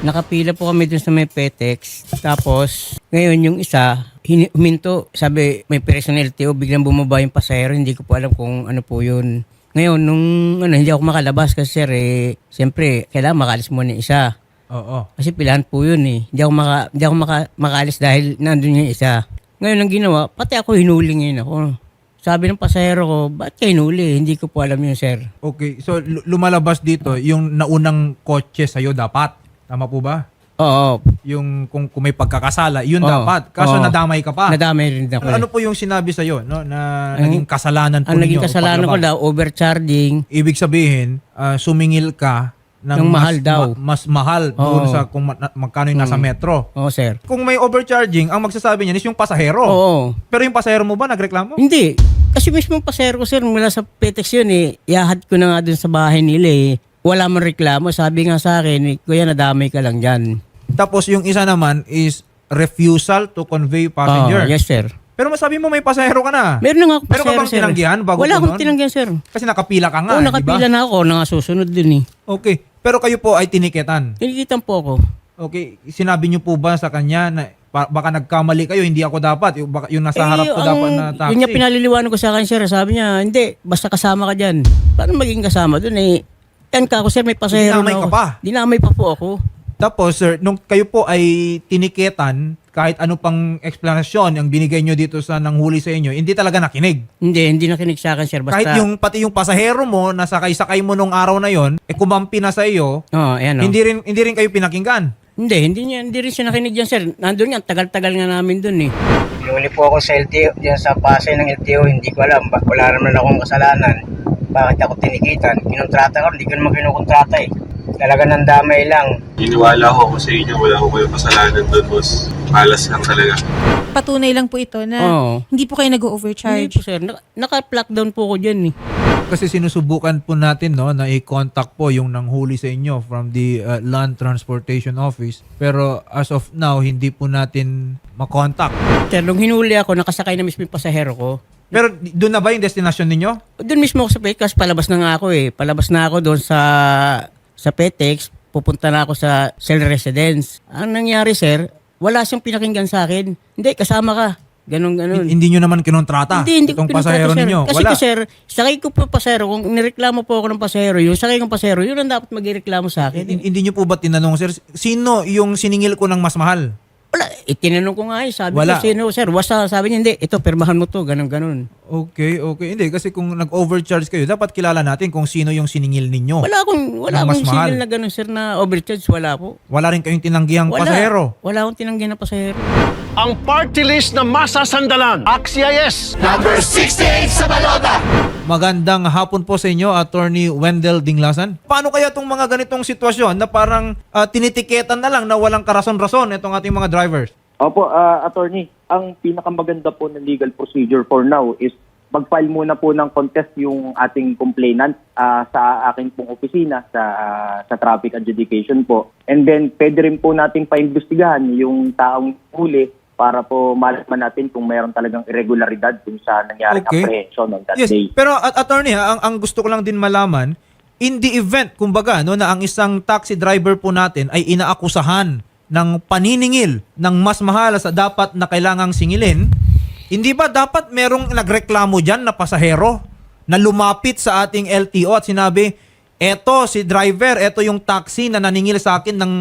Nakapila po kami dun sa may Petex. Tapos, ngayon yung isa, huminto. Sabi, may ng LTO, biglang bumaba yung pasahero. Hindi ko po alam kung ano po yun. Ngayon, nung ano, hindi ako makalabas kasi sir, eh, siyempre, kailangan makalis muna yung isa. Oo. Kasi pilahan po yun eh. Hindi ako, maka, hindi ako maka, makaalis dahil nandun yung isa. Ngayon ang ginawa, pati ako hinuli ngayon ako. Sabi ng pasahero ko, ba't kayo hinuli? Hindi ko po alam yun, sir. Okay, so lu- lumalabas dito yung naunang kotse sa'yo dapat. Tama po ba? Oo, Yung kung, kung may pagkakasala, yun Oo. dapat. Kaso Oo. nadamay ka pa. nadamay rin ako. ano eh. po yung sinabi sa'yo no, na Ang- naging kasalanan po Ang ninyo? naging o kasalanan ko paglabag? daw, overcharging. Ibig sabihin, ah, sumingil ka ng Ng mas, mahal daw. ma- mas mahal doon Oo. sa kung ma- na- magkano yung nasa Mm. metro. Oo, sir. Kung may overcharging, ang magsasabi niyan is yung pasahero. Oo. Pero yung pasahero mo ba nagreklamo? Hindi. Kasi mismo yung pasahero ko, sir, mula sa Petex yun eh. Iahad ko na nga dun sa bahay nila eh. Wala man reklamo. Sabi nga sa akin, eh, kuya, nadamay ka lang dyan. Tapos yung isa naman is refusal to convey passenger. Oo, yes, sir. Pero masabi mo may pasahero ka na. Meron na nga ako Meron ka pasahero, bang sir. tinanggihan bago Wala akong tinanggihan, sir. Kasi nakapila ka nga, Oo, ba? nakapila na ako. Nakasusunod din eh. Okay. Pero kayo po ay tiniketan. Tinikitan po ako. Okay. Sinabi niyo po ba sa kanya na pa- baka nagkamali kayo, hindi ako dapat. Yung, baka, yung nasa harap ko Eh, ang- dapat na taxi. Yun niya pinaliliwanag ko sa akin, sir. Sabi niya, hindi, basta kasama ka dyan. Paano maging kasama dun eh? Yan ka ako, sir, may pasahero Dinamay na ka ako. pa. Dinamay pa po ako. Tapos sir, nung kayo po ay tiniketan, kahit ano pang explanation ang binigay nyo dito sa nanghuli sa inyo, hindi talaga nakinig. Hindi, hindi nakinig sa akin, sir. Basta, Kahit yung pati yung pasahero mo na sakay-sakay mo nung araw na yon, eh kumampi na sa iyo, Oo, ayan o. hindi rin hindi rin kayo pinakinggan. Hindi, hindi, niya, hindi rin siya nakinig dyan, sir. Nandun nga, tagal-tagal nga namin dun eh. Pinuli po ako sa LTO, dyan sa Pasay ng LTO, hindi ko alam. Ba- Wala naman akong kasalanan. Bakit ako tinikitan? Kinontrata ko, hindi ko naman kinukontrata eh. Talaga ng damay lang. Iniwala ko ako sa inyo, wala ko kayong kasalanan doon, boss. Malas lang talaga. Patunay lang po ito na Oo. hindi po kayo Hindi nag-overcharge. po, sir. Naka- Naka-lockdown po ako dyan eh. Kasi sinusubukan po natin no na i-contact po yung nanghuli sa inyo from the uh, Land Transportation Office. Pero as of now, hindi po natin makontak. Sir, nung hinuli ako, nakasakay na mismo yung pasahero ko. Pero doon na ba yung destination ninyo? Doon mismo ako sa Petex, palabas na nga ako eh. Palabas na ako doon sa sa Petex, pupunta na ako sa cell residence. Ang nangyari sir, wala siyang pinakinggan sa akin. Hindi, kasama ka. Ganon, ganon. Hindi nyo naman kinontrata Hindi, hindi itong pasahero sir. ninyo. Kasi Wala. ko, sir, sakay ko po pasahero. Kung nireklamo po ako ng pasahero, yung sakay kong pasahero, yun ang dapat magreklamo sa akin. Hin- Hindi nyo po ba tinanong, sir, sino yung siningil ko ng mas mahal? Wala, itinanong ko nga eh. Sabi Wala. ko, sino, sir? Wasa, sabi niya, hindi, ito, pirmahan mo to, ganon, ganon. Okay, okay. Hindi, kasi kung nag-overcharge kayo, dapat kilala natin kung sino yung siningil ninyo. Wala akong, wala Ng mas akong mahal. single na ganon, sir, na overcharge. Wala po. Wala rin kayong tinanggihang Wala. pasahero. Wala akong tinanggihan na pasahero. Ang party list na masasandalan. Axia yes! Magandang hapon po sa inyo, Attorney Wendell Dinglasan. Paano kaya itong mga ganitong sitwasyon na parang ah, tinitiketan na lang na walang karason-rason itong ating mga drivers? Opo, ah, attorney, ang pinakamaganda po na legal procedure for now is mag-file muna po ng contest yung ating complainant ah, sa aking pong opisina sa ah, sa traffic adjudication po. And then pwede rin po nating paimbestigahan yung taong huli para po malaman natin kung mayroon talagang irregularidad dun sa nangyaring Okay. apprehension on that Yes, day. pero at attorney, ha, ang, ang gusto ko lang din malaman, in the event, kumbaga, no, na ang isang taxi driver po natin ay inaakusahan ng paniningil ng mas mahal sa dapat na kailangang singilin, hindi ba dapat merong nagreklamo dyan na pasahero na lumapit sa ating LTO at sinabi, eto si driver, eto yung taxi na naningil sa akin ng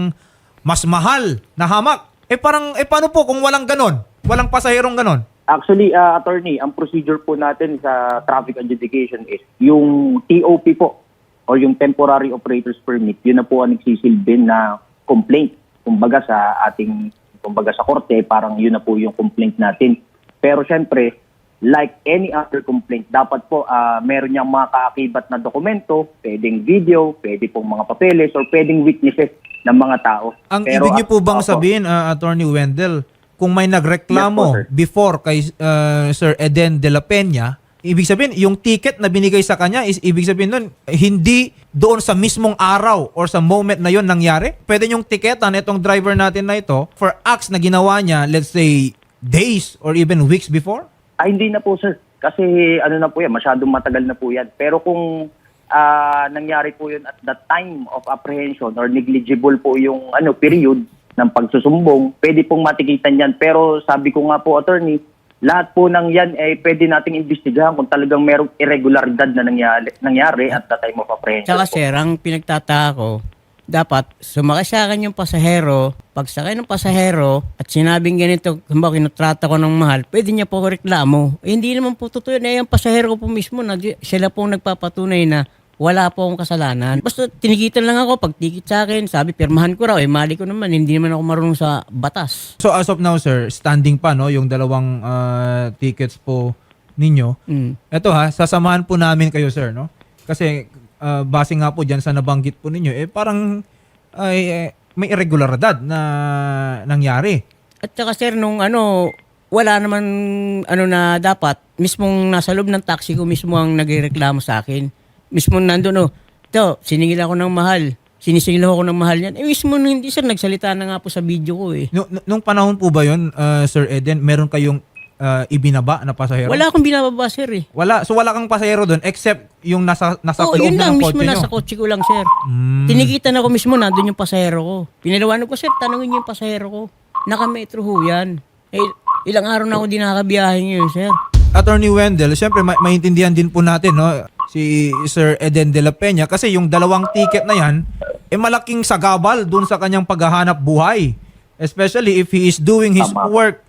mas mahal na hamak. Eh parang, eh paano po kung walang ganon? Walang pasaherong ganon? Actually, ah, attorney, ang procedure po natin sa traffic adjudication is yung TOP po or yung temporary operator's permit, yun na po ang nagsisilbin na complaint. Kumbaga sa ating, kumbaga sa korte, parang yun na po yung complaint natin. Pero syempre, like any other complaint, dapat po ah, meron niyang mga kaakibat na dokumento, pwedeng video, pwede pong mga papeles, or pwedeng witnesses ng mga tao. Ang Pero ibig niyo po bang opo. sabihin, uh, Attorney Wendell, kung may Yes nagreklamo po, sir. before kay uh, Sir Eden de la Peña, ibig sabihin, yung ticket na binigay sa kanya is ibig sabihin nun, hindi doon sa mismong araw or sa moment na yon nangyari. Pwede yung tiketan itong driver natin na ito for acts na ginawa niya, let's say, days or even weeks before? Ay, hindi na po, sir. Kasi ano na po yan, masyadong matagal na po yan. Pero kung ah, nangyari po yun at the time of apprehension or negligible po yung ano period ng pagsusumbong, pwede pong matikitan yan. Pero sabi ko nga po, attorney, lahat po ng yan eh pwede nating imbestigahan kung talagang merong irregularidad na nangyari, nangyari at the time of apprehension. Tsaka po. sir, ang pinagtataka ko, dapat sumakay sa akin yung pasahero, pagsakay ng pasahero at sinabing ganito, ba kinutrata ko ng mahal, pwede niya po reklamo. Eh, hindi naman po totoo yun. Eh, yung pasahero ko po mismo, na, sila po ang nagpapatunay na wala po akong kasalanan. Basta tinikitan lang ako, pag tikit sa akin, sabi, pirmahan ko raw, eh mali ko naman, hindi naman ako marunong sa batas. So as of now, sir, standing pa no yung dalawang ah, tickets po ninyo. Mm. Ito ha, sasamahan po namin kayo, sir, no? Kasi ah, base nga po diyan sa nabanggit po ninyo, eh parang ay eh, may irregularidad na nangyari. At saka sir, nung ano, wala naman ano na dapat, mismong nasa loob ng taxi ko mismo ang nagreklamo sa akin. Mismo nandun, oh, ito, siningil ako ng mahal. Sinisingil ako ng mahal yan. Eh mismo hindi sir, nagsalita na nga po sa video ko eh. Nu- nu- nung panahon po ba 'yon, ah, Sir Eden, meron kayong ah, ibinaba na pasahero? Wala akong binababa sir eh. Wala. So wala kang pasahero doon except yung nasa nasa Oo, loob yun lang, ng mismo kotse nasa nyo. kotse ko lang sir. Mm. Tinikitan ako mismo, nandun yung pasahero ko. Pinaliwanag ko, sir, tanungin niyo yung pasahero ko. Naka-metro ho yan. Eh, ilang araw na ako di nakakabiyahe ngayon, sir. Attorney Wendell, syempre ma- maintindihan din po natin no si Sir Eden de la Peña kasi yung dalawang ticket na yan eh malaking sagabal dun sa kanyang paghahanap buhay. Especially if he is doing his Tama. work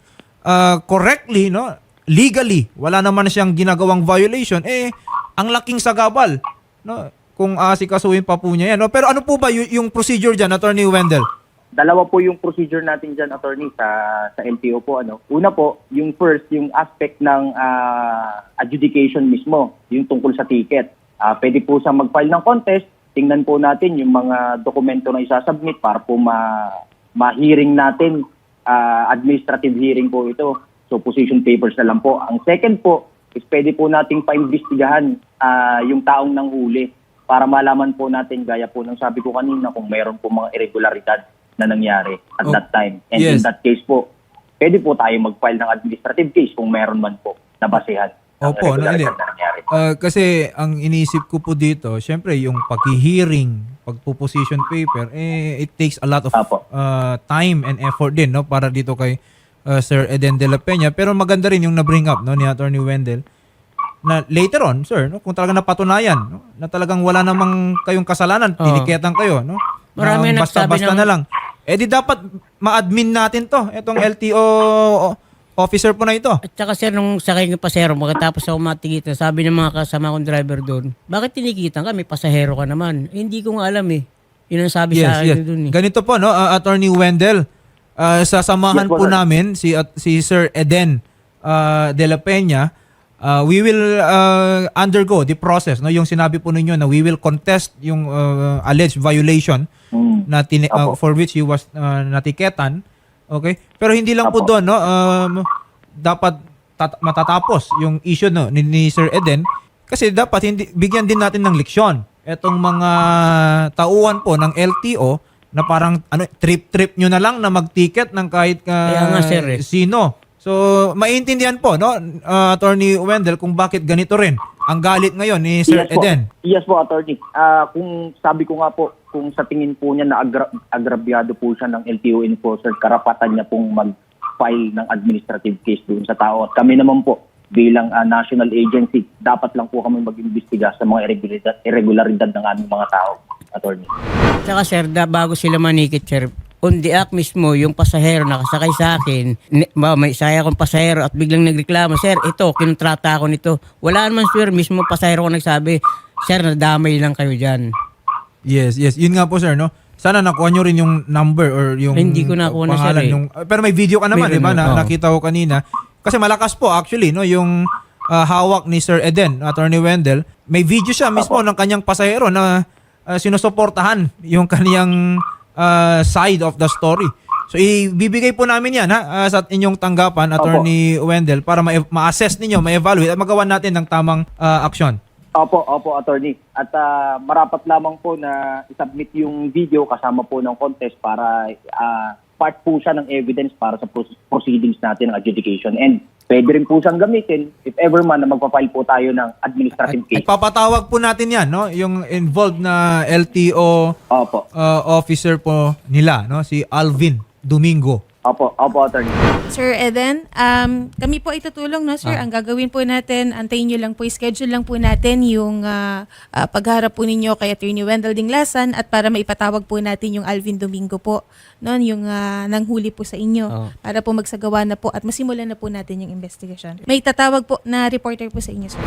uh, correctly, no? Legally, wala naman siyang ginagawang violation, eh ang laking sagabal, no? Kung asikasuhin pa po niya yan. No? Pero ano po ba yung procedure diyan, Attorney Wendell? Dalawa po yung procedure natin dyan, attorney, sa, sa LTO po. Ano. Una po, yung first, yung aspect ng ah, adjudication mismo, yung tungkol sa ticket. Ah, pwede po sa mag-file ng contest, tingnan po natin yung mga dokumento na isasubmit para po ma, ma-hearing natin, ah, administrative hearing po ito. So position papers na lang po. Ang second po, is pwede po nating paimbestigahan ah, yung taong nanghuli para malaman po natin, gaya po ng sabi ko kanina, kung meron po mga irregularidad na nangyari at Oh, that time. And yes. in that case po, pwede po tayo mag-file ng administrative case kung meron man po na basehan Opo, no, hindi. nangyari. Ah, kasi ang iniisip ko po dito, syempre yung paghihearing, pagpo-position paper, eh, it takes a lot of Apo. uh, time and effort din no para dito kay uh, Sir Eden de la Peña. Pero maganda rin yung na-bring up no ni Attorney Wendell na later on, sir, no, kung talagang napatunayan no, na talagang wala namang kayong kasalanan, Oo. tiniketan kayo, no? Marami Na nagsabi basta-basta ng- na lang. Eh di dapat ma-admin natin to, itong LTO officer po na ito. At saka sir, nung sakay ng pasahero, makatapos ako matikitan, sabi ng mga kasama kong driver doon, bakit tinikitan ka? May pasahero ka naman. Eh, hindi ko nga alam eh. Yun ang sabi sa akin doon eh. Ganito po, no, uh, Attorney Wendell, uh, sasamahan Yes po, po sir. namin si, at, si Sir Eden uh, de la Peña. Uh, we will uh, undergo the process, no, yung sinabi po ninyo na we will contest yung uh, alleged violation Mm. na tini- uh, for which he was uh, natiketan. Okay? Pero hindi lang po Apo. doon, no, um, dapat tat- matatapos yung issue no, ni, ni Sir Eden kasi dapat hindi bigyan din natin ng leksyon etong mga tauhan po ng LTO na parang ano trip-trip nyo na lang na mag-ticket ng kahit uh, nga, sir, eh. sino. So, maintindihan po, no, uh, Attorney Wendell, kung bakit ganito rin ang galit ngayon ni Sir yes po. Eden. Yes po, attorney. Ah, kung sabi ko nga po, kung sa tingin po niya na agra- agrabyado po siya ng LTO enforcer, karapatan niya pong mag-file ng administrative case doon sa tao. At kami naman po, bilang ah, national agency, dapat lang po kami mag-imbestiga sa mga irregularidad, irregularidad ng aming mga tao, attorney. Tsaka sir, da, bago sila manikit sir, act mismo, yung pasahero nakasakay sa akin, ni- ba, may saya akong pasahero at biglang nagreklamo, sir, ito, kinontrata ako nito. Wala naman sir, mismo pasahero ko nagsabi, sir, nadamay lang kayo dyan. Yes, yes. Yun nga po, sir, no? Sana nakuha nyo rin yung number or yung Ay, hindi ko nakuha na, pangalan sir, eh. nung- uh, pero may video ka naman, Meron di ba? na, Na, oo. nakita ko kanina. Kasi malakas po actually, no? Yung uh, hawak ni Sir Eden, Attorney Wendell. May video siya mismo ng kanyang pasahero na uh, sinusuportahan yung kaniyang uh, side of the story. So ibibigay po namin yan ha, uh, sa inyong tanggapan, Attorney Wendell, para ma- ma-assess ninyo, ma-evaluate at magawa natin ng tamang uh, aksyon. Opo, opo, attorney. At ah, marapat lamang po na isubmit yung video kasama po ng contest para ah, part po siya ng evidence para sa proceedings natin ng adjudication. And pwede rin po siyang gamitin if ever man na magpa-file po tayo ng administrative At case. papatawag po natin yan, no? Yung involved na LTO Opo. uh, officer po nila, no? Si Alvin Domingo. Opo, opo, attorney. Sir Eden, um, kami po ay tutulong, no, sir? Ang gagawin po natin, antayin nyo lang po, schedule lang po natin yung ah, ah, pagharap po ninyo kay Attorney Wendell Dinglasan at para maipatawag po natin yung Alvin Domingo po, no, yung ah, nanghuli po sa inyo Oo. para po magsagawa na po at masimulan na po natin yung investigation. May tatawag po na reporter po sa inyo, sir.